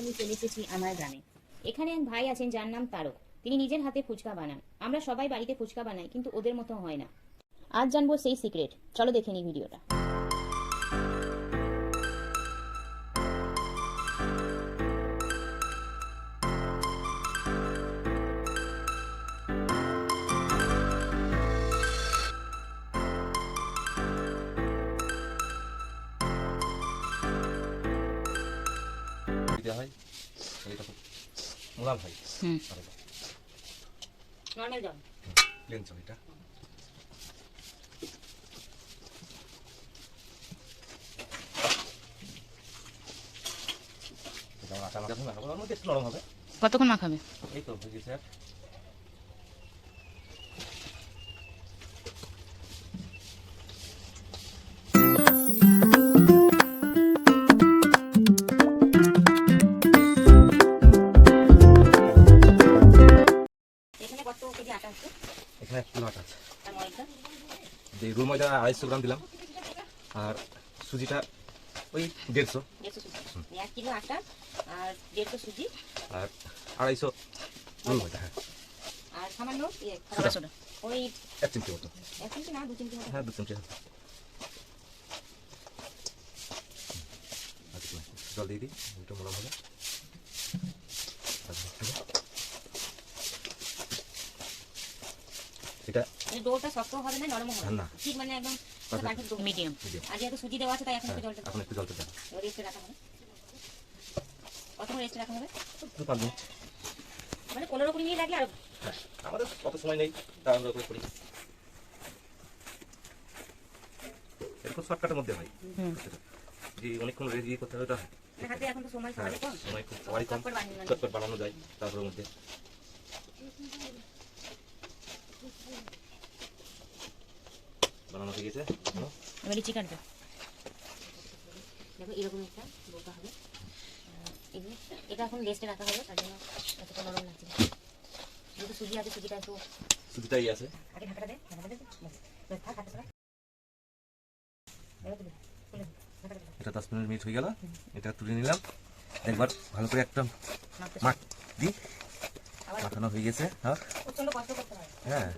আমি চলে এসেছি আমার গ্রামে এখানে এক ভাই আছেন যার নাম তারক। তিনি নিজের হাতে ফুচকা বানান। আমরা সবাই বাড়িতে ফুচকা বানাই, কিন্তু ওদের মতো হয় না। আজ জানব সেই সিক্রেট। চলো দেখে নিই ভিডিওটা। দিতে হয়। এটা খুব মোলাম হয়। প্লেন চল এটা। কতক্ষণ মাখাবে? এই তো হয়ে কিলো আছে। যে রুল ময়দা আড়াইশো গ্রাম দিলাম আর সুজিটা ওই দেড়শো। আর আড়াইশো রুল ময়দা হ্যাঁ। আর সামান্য ইয়ে ওই এক চিমটি মতো। এক চিমটি না দু চিমটি হ্যাঁ দু চিমটি একটু জল দিয়ে দিই একটু মোলাম হবে এটা মানে ডোটা শক্ত হবে না নরম হবে। না। ঠিক মানে একদম. Medium Medium. আর যেহেতু সুজি দেওয়া আছে তাই এখন একটু জলটা এখন একটু জলটা দেন। রেস্টে রাখা হবে। কতক্ষণ রেস্টে রাখা হবে? দু পাঁচ মিনিট। মানে পনেরো কুড়ি মিনিট লাগলে আর হ্যাঁ আমাদের কত সময় নেই তাড়াহুড়ো করে করি। এরকম শর্টকাটের মধ্যে হয়। যে অনেকক্ষণ রেডি করতে হবে ওটা হয়। মানে হাতে এখন তো সময় হ্যাঁ সবারই কম। সময় খুব সবারই কম। চটপট যায়। চটপট বানানো যায় তারপরের মধ্যে। বানানো হয়ে গেছে। এবারে চিকেনটা। দেখো এরকম একটা বোকা হবে। এই এটা এখন রেস্টে রাখা হবে তার জন্য এতটা নরম লাগছে। যেহেতু সুজি আছে সুজিটা একটু সুজিটাই আছে। আগে ঢাকাটা দে ঢাকাটা দে ব্যাস, থাক হাতে। এটা দশ পনেরো মিনিট হয়ে গেল। এটা তুলে নিলাম। একবার ভালো করে একটা মাখ দি। মাখানো হয়ে গেছে হ্যাঁ। হয়।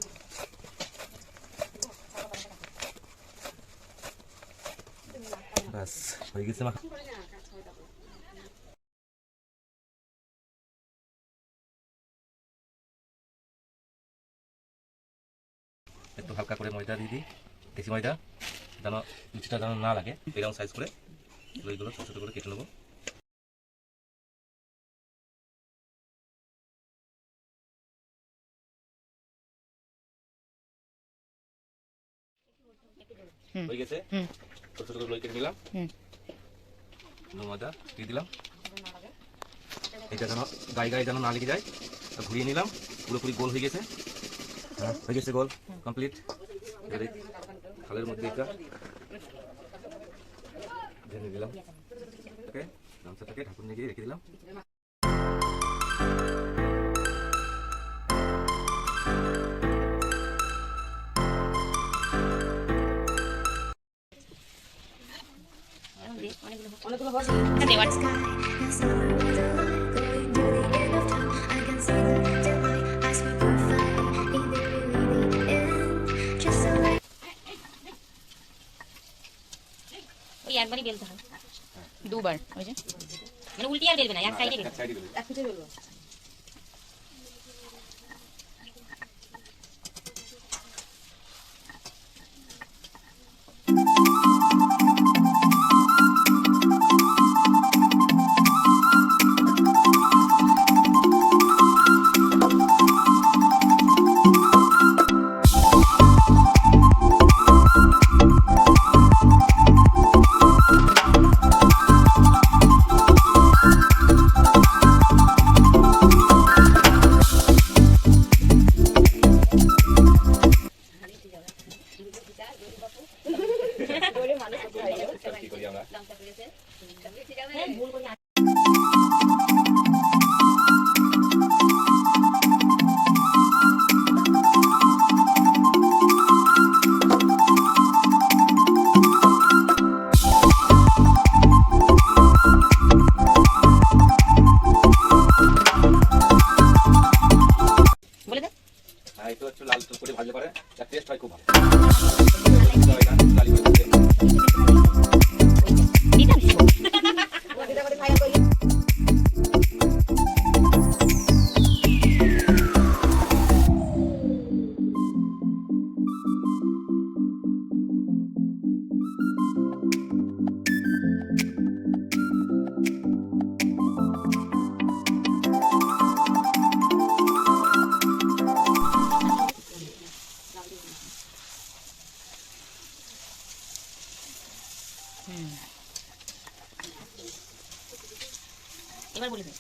ব্যাস হয়ে গেছে মাখা একটু হালকা করে ময়দা দিয়ে দিই। বেশি ময়দা যেন লুচিটা যেন না লাগে। এরকম সাইজ করে ওইগুলো ছোটো ছোটো করে কেটে নেব। হয়ে গেছে? ছোটো ছোটো করে কেটে নিলাম হুম দিয়ে দিলাম। এটা যেন গায়ে গায়ে যেন না লেগে যায় ঘুরিয়ে নিলাম। পুরোপুরি গোল হয়ে গেছে। হ্যাঁ হয়ে গেছে গোল কমপ্লিট। খালের মধ্যে এটা ঢেলে দিলাম। ওকে গামছাটাকে ঢাকুন নিয়ে গিয়ে রেখে দিলাম। অনেকগুলো। অনেকগুলো দেওয়ার ওই একবারই বেলতে হয় দুবার। ওই যে। মানে উল্টি আর বেলবে না এক সাইডে এক সাইডে দিলাম এক পিঠে বেলবো। Hết mùi. এবার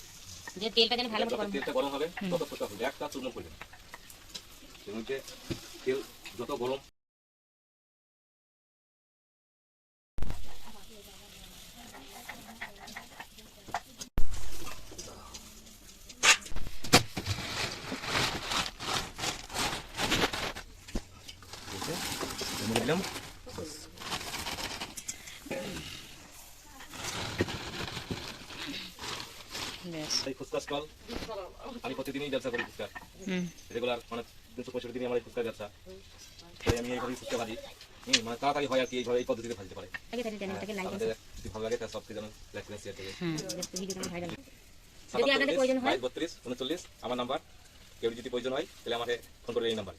যে তেলটা যেন ভালো মতো গরম তেলটা গরম হবে তত ফুটতে হবে। একটা চূর্ণ করবে না তেল যত গরম দিলাম এই ফুচকা স্টল। আমি প্রতিদিনই ব্যবসা করি ফুচকা। রেগুলার মানে দুশো পঁয়ষট্টি দিনই আমার এই ফুচকার ব্যবসা। তাই আমি এইভাবেই ফুচকা ভাজি। হুম, মানে তাড়াতাড়ি হয় আর কি এইভাবে এই পদ্ধতিতে ভাজতে পারে। তাহলে আমাদের যদি ভালো লাগে তার সবকে যেন লাইক করে শেয়ার আপনাদের হয়। বত্রিশ উনচল্লিশ আমার নাম্বার কেউ যদি প্রয়োজন হয় তাহলে আমাকে ফোন করে এই নাম্বার